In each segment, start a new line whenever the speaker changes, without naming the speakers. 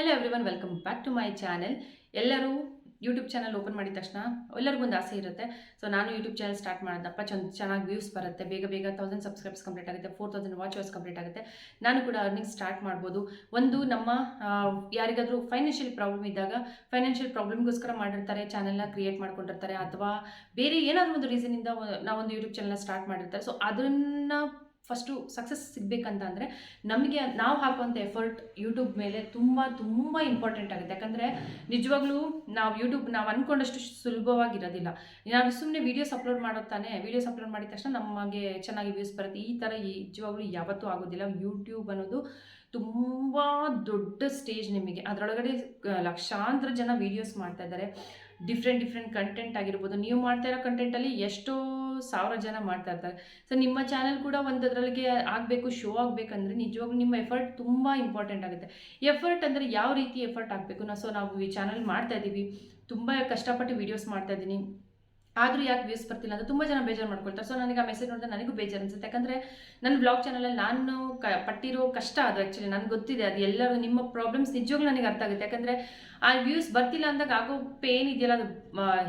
Hello everyone welcome back to my channel ಎಲ್ಲರೂ YouTube channel open ಮಾಡಿದ ತಕ್ಷಣ ಎಲ್ಲರಿಗೂ ಒಂದು ಆಸೆ ಇರುತ್ತೆ. ಸೊ ನಾನು ಯೂಟ್ಯೂಬ್ ಚಾನಲ್ ಸ್ಟಾರ್ಟ್ ಮಾಡಿದಪ್ಪ ಚೆಂದ, ಚೆನ್ನಾಗಿ ವ್ಯೂಸ್ ಬರುತ್ತೆ. ಬೇಗ ಬೇಗ ತೌಸಂಡ್ ಸಬ್ಸ್ಕ್ರೈಬ್ಸ್ ಕಂಪ್ಲೀಟ್ ಆಗುತ್ತೆ four thousand watch hours complete ಆಗುತ್ತೆ. ನಾನು ಕೂಡ ಅರ್ನಿಂಗ್ ಸ್ಟಾರ್ಟ್ ಮಾಡ್ಬೋದು. ಒಂದು ನಮ್ಮ ಯಾರಿಗಾದರೂ ಫೈನಾನ್ಷಿಯಲ್ ಪ್ರಾಬ್ಲಮ್ ಇದ್ದಾಗ ಫೈನಾನ್ಷಿಯಲ್ ಪ್ರಾಬ್ಲಮ್ಗೋಸ್ಕರ ಮಾಡಿರ್ತಾರೆ ಚಾನಲ್ನ ಕ್ರಿಯೇಟ್ ಮಾಡ್ಕೊಂಡಿರ್ತಾರೆ, ಅಥವಾ ಬೇರೆ ಏನಾದರೂ ಒಂದು ರೀಸನಿಂದ ನಾವೊಂದು ಯೂಟ್ಯೂಬ್ ಚಾನಲ್ನ ಸ್ಟಾರ್ಟ್ ಮಾಡಿರ್ತಾರೆ. ಸೊ ಅದನ್ನು ಫಸ್ಟು ಸಕ್ಸಸ್ ಸಿಗಬೇಕಂತ ಅಂದರೆ ನಮಗೆ ನಾವು ಹಾಕುವಂಥ ಎಫರ್ಟ್ ಯೂಟ್ಯೂಬ್ ಮೇಲೆ ತುಂಬ ತುಂಬ ಇಂಪಾರ್ಟೆಂಟ್ ಆಗುತ್ತೆ. ಯಾಕಂದರೆ ನಿಜವಾಗ್ಲೂ ನಾವು ಯೂಟ್ಯೂಬ್ ನಾವು ಅಂದ್ಕೊಂಡಷ್ಟು ಸುಲಭವಾಗಿರೋದಿಲ್ಲ. ನಾವು ಸುಮ್ಮನೆ ವೀಡಿಯೋಸ್ ಅಪ್ಲೋಡ್ ಮಾಡುತ್ತಾನೆ ವೀಡಿಯೋಸ್ ಅಪ್ಲೋಡ್ ಮಾಡಿದ ತಕ್ಷಣ ನಮಗೆ ಚೆನ್ನಾಗಿ ವ್ಯೂಸ್ ಬರುತ್ತೆ. ಈ ಥರ ನಿಜವಾಗ್ಲೂ ಯಾವತ್ತೂ ಆಗೋದಿಲ್ಲ. ಯೂಟ್ಯೂಬ್ ಅನ್ನೋದು ತುಂಬ ದೊಡ್ಡ ಸ್ಟೇಜ್ ನಿಮಗೆ. ಅದರೊಳಗಡೆ ಲಕ್ಷಾಂತರ ಜನ ವೀಡಿಯೋಸ್ ಮಾಡ್ತಾ ಇದ್ದಾರೆ. ಡಿಫ್ರೆಂಟ್ ಡಿಫ್ರೆಂಟ್ ಕಂಟೆಂಟ್ ಆಗಿರ್ಬೋದು. ನೀವು ಮಾಡ್ತಾ ಇರೋ ಕಂಟೆಂಟಲ್ಲಿ ಎಷ್ಟೋ ಸಾವಿರ ಜನ ಮಾಡ್ತಾ ಇರ್ತಾರೆ. ಸೊ ನಿಮ್ಮ ಚಾನಲ್ ಕೂಡ ಒಂದು ಅದರೊಳಗೆ ಆಗಬೇಕು ಶೋ ಆಗಬೇಕಂದ್ರೆ ನಿಜವಾಗ್ಲೂ ನಿಮ್ಮ ಎಫರ್ಟ್ ತುಂಬ ಇಂಪಾರ್ಟೆಂಟ್ ಆಗುತ್ತೆ. ಎಫರ್ಟ್ ಅಂದರೆ ಯಾವ ರೀತಿ ಎಫರ್ಟ್ ಆಗಬೇಕು? ನಾವು ಸೊ ನಾವು ಈ ಚಾನಲ್ ಮಾಡ್ತಾ ಇದ್ದೀವಿ. ತುಂಬ ಕಷ್ಟಪಟ್ಟು ವೀಡಿಯೋಸ್ ಮಾಡ್ತಾ ಇದ್ದೀನಿ. ಆದರೂ ಯಾಕೆ ವ್ಯೂಸ್ ಬರ್ತಿಲ್ಲ ಅಂತ ತುಂಬ ಜನ ಬೇಜಾರು ಮಾಡ್ಕೊಳ್ತಾರೆ. ಸೊ ನನಗೆ ಆ ಮೆಸೇಜ್ ನೋಡಿದ್ರೆ ನನಗೂ ಬೇಜಾರು ಅನಿಸುತ್ತೆ. ಯಾಕಂದರೆ ನನ್ನ ಬ್ಲಾಗ್ ಚಾನಲಲ್ಲಿ ನಾನು ಕ, ಪಟ್ಟಿರೋ ಕಷ್ಟ ಅದು ಆ್ಯಕ್ಚುಲಿ ನನಗೆ ಗೊತ್ತಿದೆ, ಅದು ಎಲ್ಲರೂ ನಿಮ್ಮ ಪ್ರಾಬ್ಲಮ್ಸ್ ನಿಜವಾಗ್ಲೂ ನನಗೆ ಅರ್ಥ ಆಗುತ್ತೆ. ಯಾಕಂದರೆ ಆ ವ್ಯೂಸ್ ಬರ್ತಿಲ್ಲ ಅಂದಾಗ ಆಗೋ ಪೇನ್ ಇದೆಯಲ್ಲ ಅದು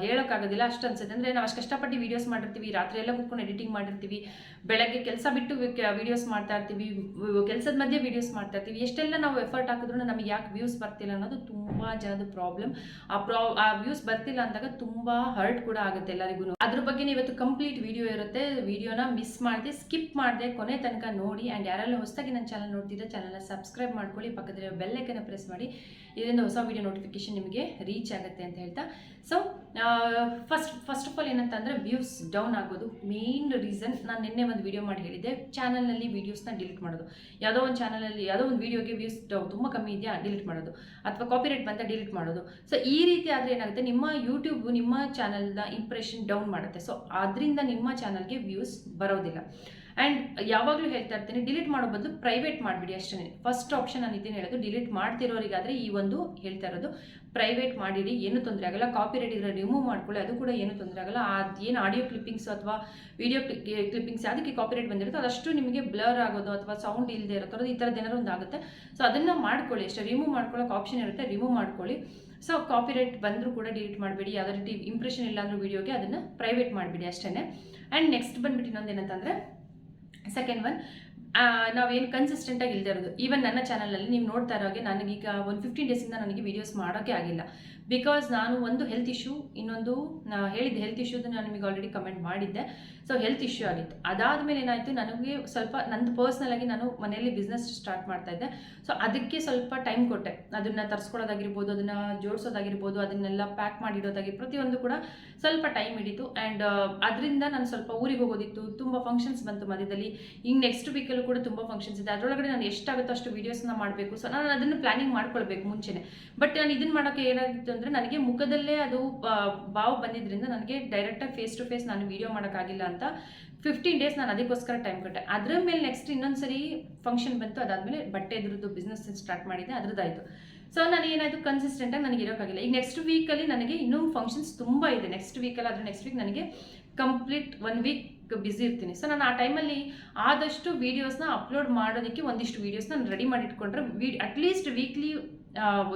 ಹೇಳೋಕ್ಕಾಗೋದಿಲ್ಲ ಅಷ್ಟು ಅನ್ಸುತ್ತೆ. ಅಂದರೆ ನಾವು ಅಷ್ಟು ಕಷ್ಟಪಟ್ಟು ವೀಡಿಯೋಸ್ ಮಾಡಿರ್ತೀವಿ ರಾತ್ರಿ ಎಲ್ಲ ಕೂತ್ಕೊಂಡು ಎಡಿಟಿಂಗ್ ಮಾಡಿರ್ತೀವಿ ಬೆಳಗ್ಗೆ ಕೆಲಸ ಬಿಟ್ಟು ವೀಡಿಯೋಸ್ ಮಾಡ್ತಾ ಇರ್ತೀವಿ ಕೆಲಸದ ಮಧ್ಯೆ ವೀಡಿಯೋಸ್ ಮಾಡ್ತಾ ಇರ್ತೀವಿ. ಎಷ್ಟೆಲ್ಲ ನಾವು ಎಫರ್ಟ್ ಹಾಕಿದ್ರು ನಮಗೆ ಯಾಕೆ ವ್ಯೂಸ್ ಬರ್ತಿಲ್ಲ ಅನ್ನೋದು ತುಂಬ ಜನದ ಪ್ರಾಬ್ಲಮ್ ಆ ಪ್ರಾ ಆ ವ್ಯೂಸ್ ಬರ್ತಿಲ್ಲ ಅಂದಾಗ ತುಂಬ ಹರ್ಟ್ ಕೂಡ ಆಗುತ್ತೆ ಎಲ್ಲರಿಗೂ ಅದ್ರ ಬಗ್ಗೆ ಇವತ್ತು ಕಂಪ್ಲೀಟ್ ವಿಡಿಯೋ ಇರುತ್ತೆ. ವಿಡಿಯೋನ ಮಿಸ್ ಮಾಡಿದೆ ಸ್ಕಿಪ್ ಮಾಡಿದೆ, ಕೊನೆ ತನಕ ನೋಡಿ. ಆ್ಯಂಡ್ ಯಾರೆಲ್ಲ ಹೊಸದಾಗಿ ನನ್ನ ಚಾನಲ್ ನೋಡ್ತಿದ್ದೆ ಚಾನಲ್ನ ಸಬ್ಸ್ಕ್ರೈಬ್ ಮಾಡ್ಕೊಳ್ಳಿ. ಪಕ್ಕದಲ್ಲಿ ಬೆಲ್ಲೈಕನ್ನ ಪ್ರೆಸ್ ಮಾಡಿ. ಇದರಿಂದ ಹೊಸ ವಿಡಿಯೋ ನೋಟಿಫಿಕೇಶನ್ ನಿಮಗೆ ರೀಚ್ ಆಗುತ್ತೆ ಅಂತ ಹೇಳ್ತಾ. So first first of all ಏನಂತಂದರೆ ವ್ಯೂಸ್ ಡೌನ್ ಆಗೋದು ಮೇನ್ ರೀಸನ್ ನಾನು ನಿನ್ನೆ ಒಂದು ವೀಡಿಯೋ ಮಾಡಿ ಹೇಳಿದ್ದೆ. ಚಾನಲ್ನಲ್ಲಿ ವೀಡಿಯೋಸ್ನ ಡಿಲೀಟ್ ಮಾಡೋದು. ಯಾವುದೋ ಒಂದು ಚಾನಲಲ್ಲಿ ಯಾವುದೋ ಒಂದು ವೀಡಿಯೋಗೆ ವ್ಯೂಸ್ ತುಂಬ ಕಮ್ಮಿ ಇದೆಯಾ ಡಿಲೀಟ್ ಮಾಡೋದು. ಅಥವಾ ಕಾಪಿರೈಟ್ ಬಂದ ಡಿಲೀಟ್ ಮಾಡೋದು. ಸೊ ಈ ರೀತಿ ಆದರೆ ಏನಾಗುತ್ತೆ, ನಿಮ್ಮ ಯೂಟ್ಯೂಬ್ ನಿಮ್ಮ ಚಾನಲ್ನ ಇಂಪ್ರೆಷನ್ ಡೌನ್ ಮಾಡುತ್ತೆ. ಸೊ ಅದರಿಂದ ನಿಮ್ಮ ಚಾನಲ್ಗೆ ವ್ಯೂಸ್ ಬರೋದಿಲ್ಲ. ಆ್ಯಂಡ್ ಯಾವಾಗಲೂ ಹೇಳ್ತಾ ಇರ್ತೀನಿ ಡಿಲೀಟ್ ಮಾಡೋ ಬದಲು ಪ್ರೈವೇಟ್ ಮಾಡಿಬಿಡಿ ಅಷ್ಟೇ ಫಸ್ಟ್ ಆಪ್ಷನ್ ನಾನು ಇದೇನು ಹೇಳೋದು ಡಿಲೀಟ್ ಮಾಡ್ತಿರೋರಿಗಾದರೆ ಈ ಒಂದು ಹೇಳ್ತಾ ಇರೋದು ಪ್ರೈವೇಟ್ ಮಾಡಿಡಿ, ಏನು ತೊಂದರೆ ಆಗಲ್ಲ. ಕಾಪಿರೈಟ್ ಇದ್ರೆ ರಿಮೂವ್ ಮಾಡ್ಕೊಳ್ಳಿ, ಅದು ಕೂಡ ಏನು ತೊಂದರೆ ಆಗಲ್ಲ. ಏನು ಆಡಿಯೋ ಕ್ಲಿಪ್ಪಿಂಗ್ಸ್ ಅಥವಾ ವಿಡಿಯೋ ಕ್ಲಿಪ್ಪಿಂಗ್ಸ್ ಅದಕ್ಕೆ ಕಾಪಿ ರೈಟ್ ಬಂದಿರುತ್ತೋ ಅದಷ್ಟು ನಿಮಗೆ ಬ್ಲರ್ ಆಗೋದು ಅಥವಾ ಸೌಂಡ್ ಇಲ್ಲದೆ ಇರೋ ಥರದ್ದು ಈ ಥರದ ಏನಾದ್ರು ಒಂದು ಆಗುತ್ತೆ. ಸೊ ಅದನ್ನು ಮಾಡ್ಕೊಳ್ಳಿ ಅಷ್ಟೇ. ರಿಮೂವ್ ಮಾಡ್ಕೊಳ್ಳೋಕೆ ಆಪ್ಷನ್ ಇರುತ್ತೆ ರಿಮೂವ್ ಮಾಡ್ಕೊಳ್ಳಿ. ಸೊ ಕಾಪಿ ರೈಟ್ ಬಂದರೂ ಕೂಡ ಡಿಲೀಟ್ ಮಾಡಬೇಡಿ. ಯಾವುದೇ ರೀತಿ ಇಂಪ್ರೆಷನ್ ಇಲ್ಲ ಅಂದ್ರೂ ವೀಡಿಯೋಗೆ ಅದನ್ನು ಪ್ರೈವೇಟ್ ಮಾಡಿಬಿಡಿ ಅಷ್ಟೇ ಆ್ಯಂಡ್ ನೆಕ್ಸ್ಟ್ ಬಂದುಬಿಟ್ಟು ಇನ್ನೊಂದು ಏನಂತಂದರೆ ಸೆಕೆಂಡ್ ಒನ್ ನಾವೇನು ಕನ್ಸಿಸ್ಟೆಂಟಾಗಿ ಇಲ್ಲದೆ ಇರೋದು. ಈವನ್ ನನ್ನ ಚಾನಲಲ್ಲಿ ನೀವು ನೋಡ್ತಾ ಇರೋ ಹಾಗೆ ನನಗೀಗ ಒಂದು ಫಿಫ್ಟೀನ್ ಡೇಸಿಂದ ನನಗೆ ವೀಡಿಯೋಸ್ ಮಾಡೋಕ್ಕೆ ಆಗಿಲ್ಲ. ಬಿಕಾಸ್ ನಾನು ಒಂದು ಹೆಲ್ತ್ ಇಶ್ಯೂ ಇನ್ನೊಂದು, ನಾ ಹೇಳಿದ್ದೆ ಹೆಲ್ತ್ ಇಶ್ಯೂದು ನಾನು ನಿಮಗೆ ಆಲ್ರೆಡಿ ಕಮೆಂಟ್ ಮಾಡಿದ್ದೆ. ಸೊ ಹೆಲ್ತ್ ಇಶ್ಯೂ ಆಗಿತ್ತು. ಅದಾದಮೇಲೆ ಏನಾಯಿತು, ನನಗೆ ಸ್ವಲ್ಪ, ನಂದು ಪರ್ಸ್ನಲ್ ಆಗಿ ನಾನು ಮನೆಯಲ್ಲಿ ಬಿಸ್ನೆಸ್ ಸ್ಟಾರ್ಟ್ ಮಾಡ್ತಾ ಇದ್ದೆ. ಸೊ ಅದಕ್ಕೆ ಸ್ವಲ್ಪ ಟೈಮ್ ಕೊಟ್ಟೆ. ಅದನ್ನು ತರಿಸ್ಕೊಳ್ಳೋದಾಗಿರ್ಬೋದು, ಅದನ್ನು ಜೋಡಿಸೋದಾಗಿರ್ಬೋದು, ಅದನ್ನೆಲ್ಲ ಪ್ಯಾಕ್ ಮಾಡಿಡೋದಾಗಿ ಪ್ರತಿಯೊಂದು ಕೂಡ ಸ್ವಲ್ಪ ಟೈಮ್ ಹಿಡಿತು. ಆ್ಯಂಡ್ ಅದರಿಂದ ನಾನು ಸ್ವಲ್ಪ ಊರಿಗೆ ಹೋಗೋದಿತ್ತು. ತುಂಬ ಫಂಕ್ಷನ್ಸ್ ಬಂತು ಮಧ್ಯದಲ್ಲಿ. ಈಗ ನೆಕ್ಸ್ಟ್ ವೀಕಲ್ಲೂ ಕೂಡ ತುಂಬ ಫಂಕ್ಷನ್ಸ್ ಇದೆ. ಅದರೊಳಗಡೆ ನಾನು ಎಷ್ಟಾಗುತ್ತೋ ಅಷ್ಟು ವೀಡಿಯೋಸ್ನ ಮಾಡಬೇಕು. ಸೊ ನಾನು ಅದನ್ನು ಪ್ಲಾನಿಂಗ್ ಮಾಡ್ಕೊಳ್ಬೇಕು ಮುಂಚೆನೇ. ಬಟ್ ನಾನು ಇದನ್ನು ಮಾಡೋಕ್ಕೆ ಏನಾಗಿತ್ತು ಅಂದರೆ ನನಗೆ ಮುಖದಲ್ಲೇ ಅದು ಬಾವು ಬಂದಿದ್ದರಿಂದ ನನಗೆ ಡೈರೆಕ್ಟಾಗಿ ಫೇಸ್ ಟು ಫೇಸ್ ನಾನು ವೀಡಿಯೋ ಮಾಡೋಕ್ಕಾಗಿಲ್ಲ ಅಂತ ಫಿಫ್ಟೀನ್ ಡೇಸ್ ನಾನು ಅದಕ್ಕೋಸ್ಕರ ಟೈಮ್ ಕೊಟ್ಟೆ. ಅದ್ರ ಮೇಲೆ ನೆಕ್ಸ್ಟ್ ಇನ್ನೊಂದು ಸರಿ ಫಂಕ್ಷನ್ ಬಂತು, ಅದಾದಮೇಲೆ ಬಟ್ಟೆ ಇದ್ರದ್ದು ಬಿಸ್ನೆಸ್ ಸ್ಟಾರ್ಟ್ ಮಾಡಿದ್ದೆ ಅದ್ರದ್ದಾಯಿತು. ಸೊ ನಾನು ಏನಾಯಿತು ಕನ್ಸಿಸ್ಟೆಂಟಾಗಿ ನನಗೆ ಇರೋಕ್ಕಾಗಿಲ್ಲ. ಈಗ ನೆಕ್ಸ್ಟ್ ವೀಕಲ್ಲಿ ನನಗೆ ಇನ್ನೂ ಫಂಕ್ಷನ್ಸ್ ತುಂಬ ಇದೆ. ನೆಕ್ಸ್ಟ್ ವೀಕಲ್ಲಿ ಆದರೆ ನೆಕ್ಸ್ಟ್ ವೀಕ್ ನನಗೆ ಕಂಪ್ಲೀಟ್ ಒನ್ ವೀಕ್ ಬ್ಯುಸಿ ಇರ್ತೀನಿ. ಸೊ ನಾನು ಆ ಟೈಮಲ್ಲಿ ಆದಷ್ಟು ವೀಡಿಯೋಸ್ನ ಅಪ್ಲೋಡ್ ಮಾಡೋದಕ್ಕೆ ಒಂದಿಷ್ಟು ವೀಡಿಯೋಸ್ನ ನಾನು ರೆಡಿ ಮಾಡಿ ಇಟ್ಕೊಂಡ್ರೆ ವೀ ಅಟ್ಲೀಸ್ಟ್ ವೀಕ್ಲಿ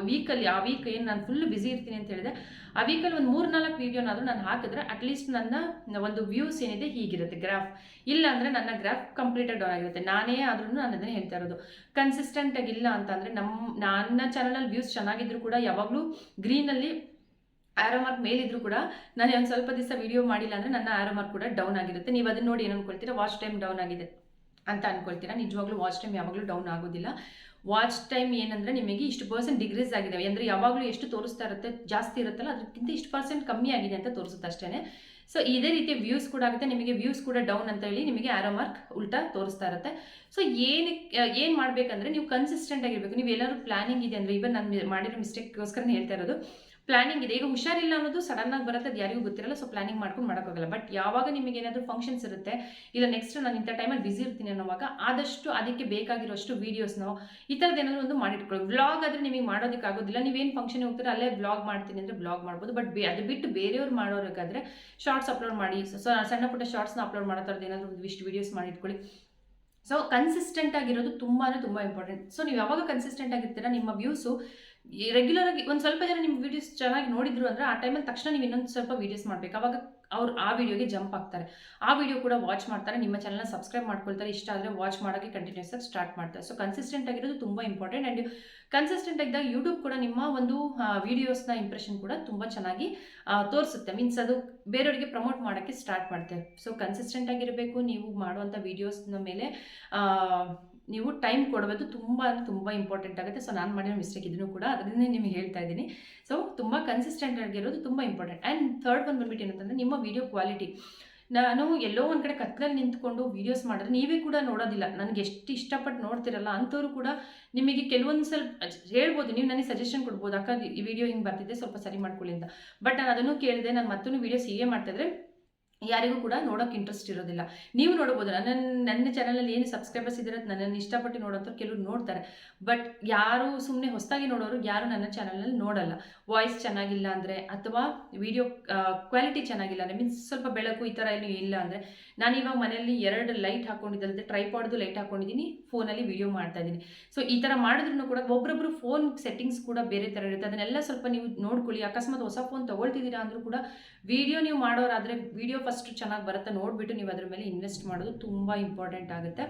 ವೀಕಲ್ಲಿ ಆ ವೀಕ್ ಏನು ನಾನು ಫುಲ್ ಬ್ಯುಸಿ ಇರ್ತೀನಿ ಅಂತ ಹೇಳಿದೆ. ಆ ವೀಕಲ್ಲಿ ಒಂದು ಮೂರು ನಾಲ್ಕು ವೀಡಿಯೋನಾದರೂ ನಾನು ಹಾಕಿದ್ರೆ ಅಟ್ಲೀಸ್ಟ್ ನನ್ನ ಒಂದು ವ್ಯೂಸ್ ಏನಿದೆ ಹೀಗಿರುತ್ತೆ ಗ್ರಾಫ್ ಇಲ್ಲ ಅಂದರೆ ನನ್ನ ಗ್ರಾಫ್ ಕಂಪ್ಲೀಟೆಡ್ ಡೌನ್ ಆಗಿರುತ್ತೆ. ನಾನೇ ಆದ್ರೂ ನಾನು ಅದನ್ನೇ ಹೇಳ್ತಾ ಇರೋದು. ಕನ್ಸಿಸ್ಟೆಂಟಾಗಿ ಇಲ್ಲ ಅಂತಂದರೆ ನಮ್ಮ ನನ್ನ ಚಾನಲಲ್ಲಿ ವ್ಯೂಸ್ ಚೆನ್ನಾಗಿದ್ರು ಕೂಡ ಯಾವಾಗಲೂ ಗ್ರೀನಲ್ಲಿ ಆರೋ ಮಾರ್ಕ್ ಮೇಲಿದ್ರು ಕೂಡ ನಾನು ಒಂದು ಸ್ವಲ್ಪ ದಿವಸ ವೀಡಿಯೋ ಮಾಡಿಲ್ಲ ಅಂದರೆ ನನ್ನ ಆರೋ ಮಾರ್ಕ್ ಕೂಡ ಡೌನ್ ಆಗಿರುತ್ತೆ. ನೀವು ಅದನ್ನ ನೋಡಿ ಏನು ಅನ್ಕೊಳ್ತೀರಾ? ವಾಚ್ ಟೈಮ್ ಡೌನ್ ಆಗಿದೆ ಅಂತ ಅನ್ಕೊಳ್ತೀರಾ? ನಿಜವಾಗ್ಲೂ ವಾಚ್ ಟೈಮ್ ಯಾವಾಗಲೂ ಡೌನ್ ಆಗೋದಿಲ್ಲ. ವಾಚ್ ಟೈಮ್ ಏನಂದರೆ ನಿಮಗೆ ಇಷ್ಟು ಪರ್ಸೆಂಟ್ ಡಿಗ್ರೀಸ್ ಆಗಿದೆ. ಅಂದರೆ ಯಾವಾಗಲೂ ಎಷ್ಟು ತೋರಿಸ್ತಾ ಇರುತ್ತೆ ಜಾಸ್ತಿ ಇರುತ್ತಲ್ಲ, ಅದಕ್ಕಿಂತ ಇಷ್ಟು ಪರ್ಸೆಂಟ್ ಕಮ್ಮಿ ಆಗಿದೆ ಅಂತ ತೋರಿಸುತ್ತೆ ಅಷ್ಟೇ ಸೊ ಇದೇ ರೀತಿ ವ್ಯೂಸ್ ಕೂಡ ಆಗುತ್ತೆ. ನಿಮಗೆ ವ್ಯೂಸ್ ಕೂಡ ಡೌನ್ ಅಂತ ಹೇಳಿ ನಿಮಗೆ ಆರೋ ಮಾರ್ಕ್ ಉಲ್ಟಾ ತೋರಿಸ್ತಾ ಇರುತ್ತೆ. ಸೊ ಏನಕ್ಕೆ ಏನು ಮಾಡಬೇಕಂದ್ರೆ ನೀವು ಕನ್ಸಿಸ್ಟೆಂಟ್ ಆಗಿರಬೇಕು. ನೀವು ಎಲ್ಲರೂ ಪ್ಲಾನಿಂಗ್ ಇದೆ ಅಂದರೆ ಇವನ್ ನಾನು ಮಾಡಿರೋ ಮಿಸ್ಟೇಕ್ಗೋಸ್ಕರ ಹೇಳ್ತಾ ಇರೋದು. ಪ್ಲಾನಿಂಗ್ ಇದೆ. ಈಗ ಹುಷಾರಿಲ್ಲ ಅನ್ನೋದು ಸಡನ್ ಆಗಿ ಬರುತ್ತೆ. ಅದು ಯಾರಿಗೂ ಗೊತ್ತಿರಲ್ಲ. ಸೊ ಪ್ಲಾನಿಂಗ್ ಮಾಡ್ಕೊಂಡು ಮಾಡೋಕ್ಕಾಗಲ್ಲ. ಬಟ್ ಯಾವಾಗ ನಿಮಗೆ ಏನಾದರೂ ಫಂಕ್ಷನ್ಸ್ ಇರುತ್ತೆ, ಇಲ್ಲ ನೆಕ್ಸ್ಟ್ ನಾನು ಇಂಥ ಟೈಮಲ್ಲಿ ಬಿಸಿ ಇರ್ತೀನಿ ಅನ್ನೋವಾಗ ಆದಷ್ಟು ಅದಕ್ಕೆ ಬೇಕಾಗಿರೋಷ್ಟು ವೀಡಿಯೋಸ್ನೋ ಈ ಥರದ್ದು ಏನಾದರೂ ಒಂದು ಮಾಡಿಟ್ಕೊಳ್ಳಿ. ವ್ಲಾಗ್ ಆದರೆ ನಿಮಗೆ ಮಾಡೋದಕ್ಕೆ ಆಗೋದಿಲ್ಲ. ನೀವೇನು ಫಂಕ್ಷನ್ ಹೋಗ್ತೀರ ಅಲ್ಲೇ ಬ್ಲಾಗ್ ಮಾಡ್ತೀನಿ ಅಂದರೆ ಬ್ಲಾಗ್ ಮಾಡ್ಬೋದು. ಬಟ್ ಅದು ಬಿಟ್ಟು ಬೇರೆಯವ್ರು ಮಾಡೋರಿಗಾದ್ರೆ ಶಾರ್ಟ್ಸ್ ಅಪ್ಲೋಡ್ ಮಾಡಿ ಸೊ ಸಣ್ಣ ಪುಟ್ಟ ಶಾರ್ಟ್ಸ್ನ ಅಪ್ಲೋಡ್ ಮಾಡೋ ಥರದ್ದು ಏನಾದರೂ ಒಂದು ಇಷ್ಟು ವೀಡಿಯೋಸ್ ಮಾಡಿಟ್ಕೊಳ್ಳಿ. ಸೊ ಕನ್ಸಿಸ್ಟೆಂಟ್ ಆಗಿರೋದು ತುಂಬಾ ತುಂಬ ಇಂಪಾರ್ಟೆಂಟ್ ಸೊ ನೀವು ಯಾವಾಗ ಕನ್ಸಿಸ್ಟೆಂಟ್ ಆಗಿರ್ತೀರಾ, ನಿಮ್ಮ ವ್ಯೂಸು ಈ ರೆಗ್ಯುಲರ್ ಆಗಿ ಒಂದು ಸ್ವಲ್ಪ ಜನ ನಿಮ್ಮ ವೀಡಿಯೋಸ್ ಚೆನ್ನಾಗಿ ನೋಡಿದ್ರು ಅಂದರೆ ಆ ಟೈಮಲ್ಲಿ ತಕ್ಷಣ ನೀವು ಇನ್ನೊಂದು ಸ್ವಲ್ಪ ವೀಡಿಯೋಸ್ ಮಾಡ್ಬೇಕು. ಅವಾಗ ಅವ್ರು ಆ ವಿಡಿಯೋಗೆ ಜಂಪ್ ಆಗ್ತಾರೆ. ಆ ವಿಡಿಯೋ ಕೂಡ ವಾಚ್ ಮಾಡ್ತಾರೆ. ನಿಮ್ಮ ಚಾನಲ್ನ ಸಬ್ಸ್ಕ್ರೈಬ್ ಮಾಡ್ಕೊಳ್ತಾರೆ. ಇಷ್ಟ ಆದರೆ ವಾಚ್ ಮಾಡೋಕ್ಕೆ ಕಂಟಿನ್ಯೂಸ್ ಆಗಿ ಸ್ಟಾರ್ಟ್ ಮಾಡ್ತಾರೆ. ಸೊ ಕನ್ಸಿಸ್ಟೆಂಟ್ ಆಗಿರೋದು ತುಂಬ ಇಂಪಾರ್ಟೆಂಟ್ ಆ್ಯಂಡ್ ಕನ್ಸಿಸ್ಟೆಂಟ್ ಆಗಿದ್ದಾಗ ಯೂಟ್ಯೂಬ್ ಕೂಡ ನಿಮ್ಮ ಒಂದು ವೀಡಿಯೋಸ್ನ ಇಂಪ್ರೆಷನ್ ಕೂಡ ತುಂಬ ಚೆನ್ನಾಗಿ ತೋರಿಸುತ್ತೆ. ಮೀನ್ಸ್ ಅದು ಬೇರೆಯವರಿಗೆ ಪ್ರಮೋಟ್ ಮಾಡೋಕ್ಕೆ ಸ್ಟಾರ್ಟ್ ಮಾಡ್ತೇವೆ ಸೊ ಕನ್ಸಿಸ್ಟೆಂಟ್ ಆಗಿರಬೇಕು. ನೀವು ಮಾಡುವಂಥ ವೀಡಿಯೋಸ್ನ ಮೇಲೆ ನೀವು ಟೈಮ್ ಕೊಡೋದು ತುಂಬ ಅಂದರೆ ತುಂಬ ಇಂಪಾರ್ಟೆಂಟ್ ಆಗುತ್ತೆ. ಸೊ ನಾನು ಮಾಡಿರೋ ಮಿಸ್ಟೇಕ್ ಇದನ್ನು ಕೂಡ ಅದರಿಂದ ನಿಮಗೆ ಹೇಳ್ತಾ ಇದ್ದೀನಿ. ಸೊ ತುಂಬ ಕನ್ಸಿಸ್ಟೆಂಟ್ ಆಗಿರೋದು ತುಂಬ ಇಂಪಾರ್ಟೆಂಟ್ ಆ್ಯಂಡ್ ಥರ್ಡ್ ಒನ್ ಬಂದ್ಬಿಟ್ಟು ಏನಂತಂದರೆ ನಿಮ್ಮ ವಿಡಿಯೋ ಕ್ವಾಲಿಟಿ ನಾನು ಎಲ್ಲೋ ಒಂದು ಕಡೆ ಕತ್ಲಲ್ಲಿ ನಿಂತ್ಕೊಂಡು ವೀಡಿಯೋಸ್ ಮಾಡಿದ್ರೆ ನೀವೇ ಕೂಡ ನೋಡೋದಿಲ್ಲ. ನನಗೆ ಎಷ್ಟು ಇಷ್ಟಪಟ್ಟು ನೋಡ್ತಿರಲ್ಲ ಅಂಥವ್ರು ಕೂಡ ನಿಮಗೆ ಕೆಲವೊಂದು ಸ್ವಲ್ಪ ಹೇಳ್ಬೋದು. ನೀವು ನನಗೆ ಸಜೆಷನ್ ಕೊಡ್ಬೋದು. ಅಕ್ಕ ಈ ವಿಡಿಯೋ ಹಿಂಗೆ ಬರ್ತಿದ್ದೆ ಸ್ವಲ್ಪ ಸರಿ ಮಾಡ್ಕೊಳ್ಳಿ ಅಂತ. ಬಟ್ ನಾನು ಅದನ್ನು ಕೇಳಿದೆ, ನಾನು ಮತ್ತೂ ವೀಡಿಯೋಸ್ ಹೀಗೆ ಮಾಡ್ತಾಯಿದ್ರೆ ಯಾರಿಗೂ ಕೂಡ ನೋಡೋಕೆ ಇಂಟ್ರೆಸ್ಟ್ ಇರೋದಿಲ್ಲ. ನೀವು ನೋಡ್ಬೋದು ನನ್ನ ನನ್ನ ಚಾನಲಲ್ಲಿ ಏನು ಸಬ್ಸ್ಕ್ರೈಬರ್ಸ್ ಇದ್ದಾರೆ ನನ್ನನ್ನು ಇಷ್ಟಪಟ್ಟು ನೋಡೋಂಥವ್ರು ಕೆಲವರು ನೋಡ್ತಾರೆ. ಬಟ್ ಯಾರು ಸುಮ್ಮನೆ ಹೊಸದಾಗಿ ನೋಡೋರು ಯಾರು ನನ್ನ ಚಾನಲಲ್ಲಿ ನೋಡಲ್ಲ. ವಾಯ್ಸ್ ಚೆನ್ನಾಗಿಲ್ಲ ಅಂದರೆ ಅಥವಾ ವಿಡಿಯೋ ಕ್ವಾಲಿಟಿ ಚೆನ್ನಾಗಿಲ್ಲ ಅಂದರೆ ಮೀನ್ಸ್ ಸ್ವಲ್ಪ ಬೆಳಕು ಈ ಥರ ಏನು ಇಲ್ಲ ಅಂದರೆ, ನಾನು ಇವಾಗ ಮನೆಯಲ್ಲಿ ಎರಡು ಲೈಟ್ ಹಾಕೊಂಡಿದ್ದಲ್ಲದೆ ಟ್ರೈಪಾಡ್ದು ಲೈಟ್ ಹಾಕೊಂಡಿದ್ದೀನಿ ಫೋನಲ್ಲಿ ವಿಡಿಯೋ ಮಾಡ್ತಾ ಇದ್ದೀನಿ. ಸೊ ಈ ಥರ ಮಾಡಿದ್ರು ಕೂಡ ಒಬ್ಬೊಬ್ಬರು ಫೋನ್ ಸೆಟ್ಟಿಂಗ್ಸ್ ಕೂಡ ಬೇರೆ ಥರ ಇರುತ್ತೆ. ಅದನ್ನೆಲ್ಲ ಸ್ವಲ್ಪ ನೀವು ನೋಡ್ಕೊಳ್ಳಿ. ಅಕಸ್ಮಾತ್ ಹೊಸ ಫೋನ್ ತೊಗೊಳ್ತಿದ್ದೀರಾ ಅಂದರೂ ಕೂಡ ವಿಡಿಯೋ ನೀವು ಮಾಡೋರಾದರೆ ವಿಡಿಯೋ ಫಸ್ಟ್ ಚೆನ್ನಾಗಿ ಬರುತ್ತೆ, ನೋಡಿಬಿಟ್ಟು ನೀವು ಅದ್ರ ಮೇಲೆ ಇನ್ವೆಸ್ಟ್ ಮಾಡೋದು ತುಂಬ ಇಂಪಾರ್ಟೆಂಟ್ ಆಗುತ್ತೆ.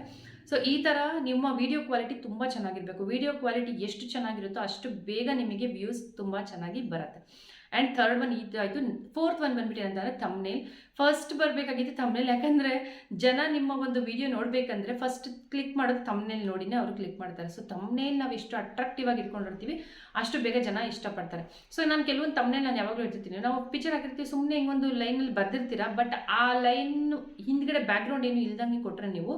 ಸೊ ಈ ಥರ ನಿಮ್ಮ ವಿಡಿಯೋ ಕ್ವಾಲಿಟಿ ತುಂಬ ಚೆನ್ನಾಗಿರಬೇಕು. ವಿಡಿಯೋ ಕ್ವಾಲಿಟಿ ಎಷ್ಟು ಚೆನ್ನಾಗಿರುತ್ತೋ ಅಷ್ಟು ಬೇಗ ನಿಮಗೆ ವ್ಯೂಸ್ ತುಂಬ ಚೆನ್ನಾಗಿ ಬರುತ್ತೆ. ಆ್ಯಂಡ್ ಥರ್ಡ್ ಒನ್ ಇದಾಯಿತು ಫೋರ್ತ್ ಒನ್ ಬಂದ್ಬಿಟ್ಟು ಅಂತಂದರೆ ತಮ್ನೇಲ್ ಫಸ್ಟ್ ಬರಬೇಕಾಗಿತ್ತು ತಮ್ನೇಲ್ ಯಾಕಂದರೆ ಜನ ನಿಮ್ಮ ಒಂದು ವಿಡಿಯೋ ನೋಡಬೇಕಂದ್ರೆ ಫಸ್ಟ್ ಕ್ಲಿಕ್ ಮಾಡೋದು ತಮ್ನೇಲ್ ನೋಡಿನೇ ಅವರು ಕ್ಲಿಕ್ ಮಾಡ್ತಾರೆ. ಸೊ ತಮ್ನೇಲ್ ನಾವು ಎಷ್ಟು ಅಟ್ರಾಕ್ಟಿವ್ ಆಗಿ ಇಟ್ಕೊಂಡಿರ್ತೀವಿ, ಅಷ್ಟು ಬೇಗ ಜನ ಇಷ್ಟಪಡ್ತಾರೆ. ಸೊ ನಾನು ಕೆಲವೊಂದು ತಮ್ನೇಲ್ ನಾನು ಯಾವಾಗಲೂ ಇರ್ತಿರ್ತೀನಿ ನಾವು ಪಿಕ್ಚರ್ ಹಾಕಿರ್ತೀವಿ ಸುಮ್ಮನೆ ಹಿಂಗೊಂದು ಲೈನಲ್ಲಿ ಬರ್ದಿರ್ತೀರ ಬಟ್ ಆ ಲೈನ್ ಹಿಂದ್ಗಡೆ ಬ್ಯಾಕ್ಗ್ರೌಂಡ್ ಏನು ಇಲ್ದಂಗೆ ಕೊಟ್ಟರೆ ನೀವು,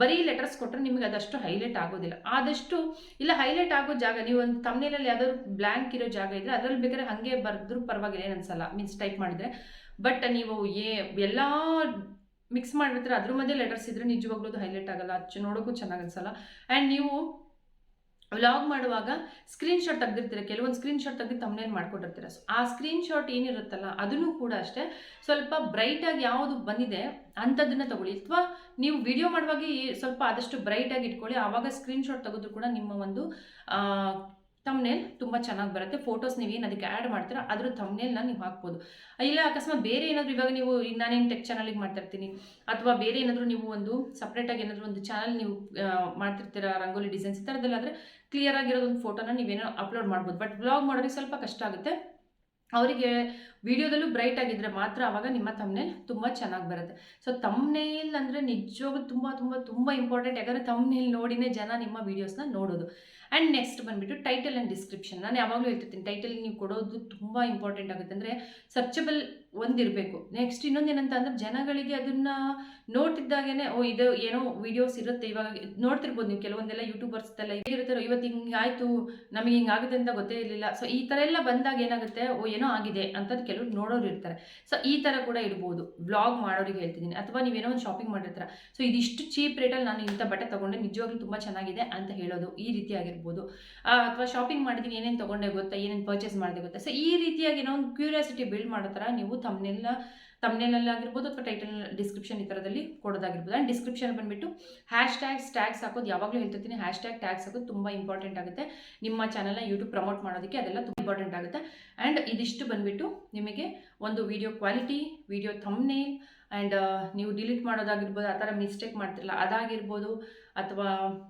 ಬರೀ ಲೆಟರ್ಸ್ ಕೊಟ್ಟರೆ ನಿಮಗೆ ಅದಷ್ಟು ಹೈಲೈಟ್ ಆಗೋದಿಲ್ಲ. ಆದಷ್ಟು, ಇಲ್ಲ ಹೈಲೈಟ್ ಆಗೋ ಜಾಗ ನೀವು ಒಂದು ತಮ್ನೇಲಲ್ಲಿ ಯಾವ್ದಾದ್ರು ಬ್ಲ್ಯಾಂಕ್ ಇರೋ ಜಾಗ ಇದ್ದರೆ ಅದರಲ್ಲಿ ಬೇಕಾದ್ರೆ ಹಾಗೆ ಬರೆದ್ರೂ ಪರವಾಗಿಲ್ಲ, ಏನು ಅನ್ಸಲ್ಲ ಮೀನ್ಸ್ ಟೈಪ್ ಮಾಡಿದ್ರೆ. ಬಟ್ ನೀವು ಏ ಎಲ್ಲ ಮಿಕ್ಸ್ ಮಾಡಿರ್ತಾರೆ, ಅದ್ರ ಮಧ್ಯೆ ಲೆಟರ್ಸ್ ಇದ್ರೆ ನಿಜವಾಗ್ಲೂ ಹೈಲೈಟ್ ಆಗಲ್ಲ. ಅಚ್ಚು, ನೋಡೋಕ್ಕೂ ಚೆನ್ನಾಗಿ ಅನ್ಸಲ್ಲ. ಆ್ಯಂಡ್ ನೀವು ವ್ಲಾಗ್ ಮಾಡುವಾಗ ಸ್ಕ್ರೀನ್ ಶಾಟ್ ತೆಗ್ದಿರ್ತೀರ, ಕೆಲವೊಂದು ಸ್ಕ್ರೀನ್ ಶಾಟ್ ತೆಗೆದು ತಮ್ಮನೇಲಿ ಮಾಡ್ಕೊಂಡಿರ್ತೀರ ಸೊ ಆ ಸ್ಕ್ರೀನ್ ಶಾಟ್ ಏನಿರುತ್ತಲ್ಲ, ಅದನ್ನು ಕೂಡ ಅಷ್ಟೇ ಸ್ವಲ್ಪ ಬ್ರೈಟಾಗಿ ಯಾವುದು ಬಂದಿದೆ ಅಂಥದ್ದನ್ನು ತಗೊಳ್ಳಿ. ಅಥವಾ ನೀವು ವಿಡಿಯೋ ಮಾಡುವಾಗ ಸ್ವಲ್ಪ ಆದಷ್ಟು ಬ್ರೈಟಾಗಿ ಇಟ್ಕೊಳ್ಳಿ. ಆವಾಗ ಸ್ಕ್ರೀನ್ ಶಾಟ್ ತೆಗೆದ್ರು ಕೂಡ ನಿಮ್ಮ ಒಂದು ತಮ್ನೇಲ್ ತುಂಬ ಚೆನ್ನಾಗಿ ಬರುತ್ತೆ. ಫೋಟೋಸ್ ನೀವು ಏನು ಅದಕ್ಕೆ ಆ್ಯಡ್ ಮಾಡ್ತೀರಾ, ಅದ್ರ ತಮ್ನೇಲ್ನ ನೀವು ಹಾಕ್ಬೋದು. ಇಲ್ಲ, ಅಕಸ್ಮಾತ್ ಬೇರೆ ಏನಾದರೂ ಇವಾಗ ನೀವು ನಾನೇನು ಟೆಕ್ ಚಾನಲಿಗೆ ಮಾಡ್ತಿರ್ತೀನಿ ಅಥವಾ ಬೇರೆ ಏನಾದರೂ ನೀವು ಒಂದು ಸಪ್ರೇಟಾಗಿ ಏನಾದರೂ ಒಂದು ಚಾನಲ್ ನೀವು ಮಾಡ್ತಿರ್ತೀರ, ರಂಗೋಲಿ ಡಿಸೈನ್ಸ್ ಈ ಥರದ್ದೆಲ್ಲಾದರೆ ಕ್ಲಿಯರ್ ಆಗಿರೋದು ಒಂದು ಫೋಟೋನ ನೀವೇನೋ ಅಪ್ಲೋಡ್ ಮಾಡ್ಬೋದು. ಬಟ್ ಬ್ಲಾಗ್ ಮಾಡೋರಿಗೆ ಸ್ವಲ್ಪ ಕಷ್ಟ ಆಗುತ್ತೆ. ಅವರಿಗೆ ವಿಡಿಯೋದಲ್ಲೂ ಬ್ರೈಟ್ ಆಗಿದ್ರೆ ಮಾತ್ರ ಆವಾಗ ನಿಮ್ಮ ತಮ್ನೇಲ್ ತುಂಬ ಚೆನ್ನಾಗಿ ಬರುತ್ತೆ. ಸೊ ತಮ್ನೇಲ್ ಅಂದರೆ ನಿಜವಾಗ್ಲೂ ತುಂಬ ತುಂಬ ತುಂಬ ಇಂಪಾರ್ಟೆಂಟ್ ಯಾಕಂದರೆ ತಮ್ನೇಲ್ ನೋಡಿನೇ ಜನ ನಿಮ್ಮ ವೀಡಿಯೋಸ್ನ ನೋಡೋದು. ಆ್ಯಂಡ್ ನೆಕ್ಸ್ಟ್ ಬಂದುಬಿಟ್ಟು ಟೈಟಲ್ ಆ್ಯಂಡ್ ಡಿಸ್ಕ್ರಿಪ್ಷನ್ ನಾನು ಯಾವಾಗಲೂ ಹೇಳ್ತಿರ್ತೀನಿ ಟೈಟಲ್ ನೀವು ಕೊಡೋದು ತುಂಬ ಇಂಪಾರ್ಟೆಂಟ್ ಆಗುತ್ತೆ. ಅಂದರೆ ಸರ್ಚಬಲ್ ಒಂದಿರಬೇಕು. ನೆಕ್ಸ್ಟ್ ಇನ್ನೊಂದು ಏನಂತ ಅಂದರೆ ಜನಗಳಿಗೆ ಅದನ್ನು ನೋಡ್ತಿದ್ದಾಗೇನೆ, ಓ, ಇದು ಏನೋ ವಿಡಿಯೋಸ್ ಇರುತ್ತೆ ಇವಾಗ. ನೋಡ್ತಿರ್ಬೋದು ನೀವು ಕೆಲವೊಂದೆಲ್ಲ ಯೂಟ್ಯೂಬರ್ಸ್ ಎಲ್ಲ ಇರುತ್ತಾರೋ ಇವತ್ತು ಹಿಂಗೆ ಆಯಿತು, ನಮಗೆ ಹಿಂಗೆ ಆಗುತ್ತೆ ಅಂತ ಗೊತ್ತೇ ಇರಲಿಲ್ಲ. ಸೊ ಈ ಥರ ಎಲ್ಲ ಬಂದಾಗ ಏನಾಗುತ್ತೆ, ಓ, ಏನೋ ಆಗಿದೆ ಅಂತದ್ದು ಕೆಲವರು ನೋಡೋರು ಇರ್ತಾರೆ. ಸೊ ಈ ಥರ ಕೂಡ ಇಡ್ಬೋದು. ವ್ಲಾಗ್ ಮಾಡೋರಿಗೆ ಹೇಳ್ತಿದ್ದೀನಿ. ಅಥವಾ ನೀವೇನೋ ಒಂದು ಶಾಪಿಂಗ್ ಮಾಡಿರ್ತಾರೆ. ಸೊ ಇದಿಷ್ಟು ಚೀಪ್ ರೇಟಲ್ಲಿ ನಾನು ಇಂಥ ಬಟ್ಟೆ ತೊಗೊಂಡೆ, ನಿಜವಾಗ್ಲೂ ತುಂಬ ಚೆನ್ನಾಗಿದೆ ಅಂತ ಹೇಳೋದು ಈ ರೀತಿ ಆಗಿರ್ಬೋದು. ಅಥವಾ ಶಾಪಿಂಗ್ ಮಾಡಿದ್ದೀನಿ ಏನೇನು ತೊಗೊಂಡೆ ಗೊತ್ತಾ, ಏನೇನು ಪರ್ಚೇಸ್ ಮಾಡಿದೆ ಗೊತ್ತಾ. ಸೊ ಈ ರೀತಿಯಾಗಿ ಏನೋ ಒಂದು ಕ್ಯೂರಿಯಾಸಿಟಿ ಬಿಲ್ಡ್ ಮಾಡೋ ಥರ ನೀವು ತಮ್ಮನೆಲ್ಲ ತಮ್ಮನೇಲಲ್ಲಿ ಆಗಿರ್ಬೋದು ಅಥವಾ ಟೈಟಲ್ ಡಿಸ್ಕ್ರಿಪ್ಷನ್ ಈ ಥರದಲ್ಲಿ ಕೊಡೋದಾಗಿರ್ಬೋದು. ಆ್ಯಂಡ್ ಡಿಸ್ಕ್ರಿಪ್ಷನ್ ಬಂದುಬಿಟ್ಟು ಹ್ಯಾಶ್ ಟ್ಯಾಗ್ಸ್ ಟ್ಯಾಗ್ಸ್ ಹಾಕೋದು ಯಾವಾಗಲೂ ಹೇಳ್ತಿರ್ತೀನಿ. ಹ್ಯಾಶ್ ಟ್ಯಾಗ್ ಟ್ಯಾಗ್ಸ್ ಹಾಕೋದು ತುಂಬ ಇಂಪಾರ್ಟೆಂಟ್ ಆಗುತ್ತೆ. ನಿಮ್ಮ ಚಾನಲ್ನ ಯೂಟ್ಯೂಬ್ ಪ್ರಮೋಟ್ ಮಾಡೋದಕ್ಕೆ ಅದೆಲ್ಲ ತುಂಬ ಇಂಪಾರ್ಟೆಂಟ್ ಆಗುತ್ತೆ. ಆ್ಯಂಡ್ ಇದಿಷ್ಟು ಬಂದುಬಿಟ್ಟು ನಿಮಗೆ ಒಂದು video quality video thumbnail and ನೀವು ಡಿಲೀಟ್ ಮಾಡೋದಾಗಿರ್ಬೋದು, ಆ ಥರ ಮಿಸ್ಟೇಕ್ ಮಾಡ್ತಿರಲ್ಲ, ಅದಾಗಿರ್ಬೋದು ಅಥವಾ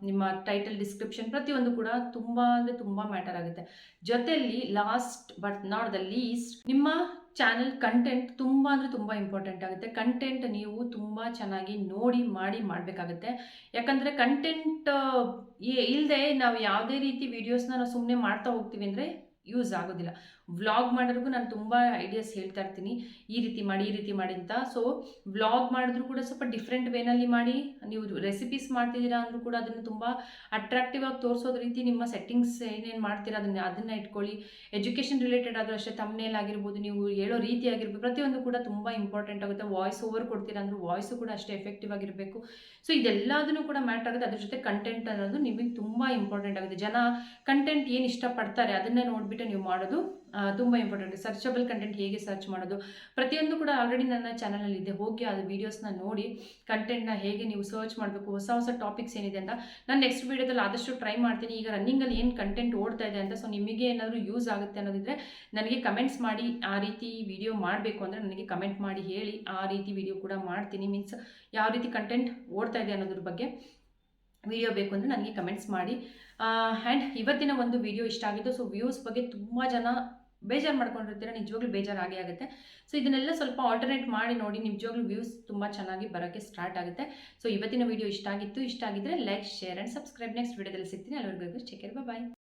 ನಿಮ್ಮ ಟೈಟಲ್ ಡಿಸ್ಕ್ರಿಪ್ಷನ್ ಪ್ರತಿಯೊಂದು ಕೂಡ ತುಂಬ ಅಂದರೆ ತುಂಬ ಮ್ಯಾಟರ್ ಆಗುತ್ತೆ. ಜೊತೆಯಲ್ಲಿ last but not the least ನಿಮ್ಮ ಚಾನಲ್ ಕಂಟೆಂಟ್ ತುಂಬ ಅಂದರೆ ತುಂಬ ಇಂಪಾರ್ಟೆಂಟ್ ಆಗುತ್ತೆ. ಕಂಟೆಂಟ್ ನೀವು ತುಂಬ ಚೆನ್ನಾಗಿ ನೋಡಿ, ಮಾಡಿ ಮಾಡಬೇಕಾಗುತ್ತೆ. ಯಾಕಂದರೆ ಕಂಟೆಂಟ್ ಇಲ್ಲದೆ ನಾವು ಯಾವುದೇ ರೀತಿ ವೀಡಿಯೋಸ್ನ ನಾವು ಸುಮ್ಮನೆ ಮಾಡ್ತಾ ಹೋಗ್ತೀವಿ ಅಂದರೆ ಯೂಸ್ ಆಗೋದಿಲ್ಲ. ವ್ಲಾಗ್ ಮಾಡೋರಿಗೂ ನಾನು ತುಂಬ ಐಡಿಯಾಸ್ ಹೇಳ್ತಾ ಇರ್ತೀನಿ. ಈ ರೀತಿ ಮಾಡಿ, ಈ ರೀತಿ ಮಾಡಿ ಅಂತ. ಸೊ ವ್ಲಾಗ್ ಮಾಡಿದ್ರು ಕೂಡ ಸ್ವಲ್ಪ ಡಿಫ್ರೆಂಟ್ ವೇನಲ್ಲಿ ಮಾಡಿ. ನೀವು ರೆಸಿಪೀಸ್ ಮಾಡ್ತಿದ್ದೀರಾ ಅಂದರೂ ಕೂಡ ಅದನ್ನು ತುಂಬ ಅಟ್ರಾಕ್ಟಿವ್ ಆಗಿ ತೋರಿಸೋದ್ ರೀತಿ ನಿಮ್ಮ ಸೆಟ್ಟಿಂಗ್ಸ್ ಏನೇನು ಮಾಡ್ತೀರಾ ಅದನ್ನ, ಅದನ್ನು ಇಟ್ಕೊಳ್ಳಿ. ಎಜುಕೇಷನ್ ರಿಲೇಟೆಡ್ ಆದರೂ ಅಷ್ಟೇ ತಮ್ಮನೇಲಿ ಆಗಿರ್ಬೋದು, ನೀವು ಹೇಳೋ ರೀತಿ ಆಗಿರ್ಬೋದು, ಪ್ರತಿಯೊಂದು ಕೂಡ ತುಂಬ ಇಂಪಾರ್ಟೆಂಟ್ ಆಗುತ್ತೆ. ವಾಯ್ಸ್ ಓವರ್ ಕೊಡ್ತೀರಾ ಅಂದ್ರೆ ವಾಯ್ಸು ಕೂಡ ಅಷ್ಟೇ ಎಫೆಕ್ಟಿವ್ ಆಗಿರಬೇಕು. ಸೊ ಇದೆಲ್ಲದನ್ನು ಕೂಡ ಮ್ಯಾಟರ್ ಆಗುತ್ತೆ. ಅದ್ರ ಜೊತೆ ಕಂಟೆಂಟ್ ಅನ್ನೋದು ನಿಮಗೆ ತುಂಬ ಇಂಪಾರ್ಟೆಂಟ್ ಆಗುತ್ತೆ. ಜನ ಕಂಟೆಂಟ್ ಏನು ಇಷ್ಟಪಡ್ತಾರೆ ಅದನ್ನೇ ನೋಡ್ಬಿಟ್ಟು ನೋಡಿಬಿಟ್ಟು ನೀವು ಮಾಡೋದು ತುಂಬ ಇಂಪಾರ್ಟೆಂಟ್ ಸರ್ಚಬಲ್ ಕಂಟೆಂಟ್ ಹೇಗೆ ಸರ್ಚ್ ಮಾಡೋದು? ಪ್ರತಿಯೊಂದು ಕೂಡ ಆಲ್ರೆಡಿ ನನ್ನ ಚಾನಲಲ್ಲಿ ಇದೆ. ಹೋಗಿ ಆ ವೀಡಿಯೋಸ್ನ ನೋಡಿ ಕಂಟೆಂಟ್ನ ಹೇಗೆ ನೀವು ಸರ್ಚ್ ಮಾಡಬೇಕು, ಹೊಸ ಹೊಸ ಟಾಪಿಕ್ಸ್ ಏನಿದೆ ಅಂತ ನಾನು ನೆಕ್ಸ್ಟ್ ವೀಡಿಯೋದಲ್ಲಿ ಆದಷ್ಟು ಟ್ರೈ ಮಾಡ್ತೀನಿ. ಈಗ ರನ್ನಿಂಗಲ್ಲಿ ಏನು ಕಂಟೆಂಟ್ ಓಡ್ತಾ ಇದೆ ಅಂತ ಸೊ ನಿಮಗೆ ಏನಾದರೂ ಯೂಸ್ ಆಗುತ್ತೆ ಅನ್ನೋದಿದ್ರೆ ನನಗೆ ಕಮೆಂಟ್ಸ್ ಮಾಡಿ, ಆ ರೀತಿ ವಿಡಿಯೋ ಮಾಡಬೇಕು ಅಂದರೆ ನನಗೆ ಕಮೆಂಟ್ ಮಾಡಿ ಹೇಳಿ, ಆ ರೀತಿ ವಿಡಿಯೋ ಕೂಡ ಮಾಡ್ತೀನಿ. ಮೀನ್ಸ್ ಯಾವ ರೀತಿ ಕಂಟೆಂಟ್ ಓಡ್ತಾ ಇದೆ ಅನ್ನೋದ್ರ ಬಗ್ಗೆ. ವಿಡಿಯೋ ಬೇಕು ಅಂದರೆ ನನಗೆ ಕಮೆಂಟ್ಸ್ ಮಾಡಿ. ಆ್ಯಂಡ್ ಇವತ್ತಿನ ಒಂದು ವಿಡಿಯೋ ಇಷ್ಟ ಆಗಿತ್ತು ಸೊ ವ್ಯೂಸ್ ಬಗ್ಗೆ ತುಂಬ ಜನ ಬೇಜಾರು ಮಾಡ್ಕೊಂಡಿರ್ತೀರ, ನಿಜವಾಗ್ಲೂ ಬೇಜಾರು ಆಗೇ ಆಗುತ್ತೆ. ಸೊ ಇದನ್ನೆಲ್ಲ ಸ್ವಲ್ಪ ಆಲ್ಟರ್ನೇಟ್ ಮಾಡಿ ನೋಡಿ, ನಿಜವಾಗ್ಲೂ ವ್ಯೂಸ್ ತುಂಬ ಚೆನ್ನಾಗಿ ಬರೋಕ್ಕೆ ಸ್ಟಾರ್ಟ್ ಆಗುತ್ತೆ. ಸೊ ಇವತ್ತಿನ ವಿಡಿಯೋ ಇಷ್ಟ ಆಗಿತ್ತು, ಇಷ್ಟ ಆಗಿದ್ದರೆ like share and subscribe next ವಿಡಿಯೋದಲ್ಲಿ ಸಿಗ್ತೀನಿ. ಅಲ್ಲಿವರೆಗೂ ಚೆಕ್ ಬಾಯ್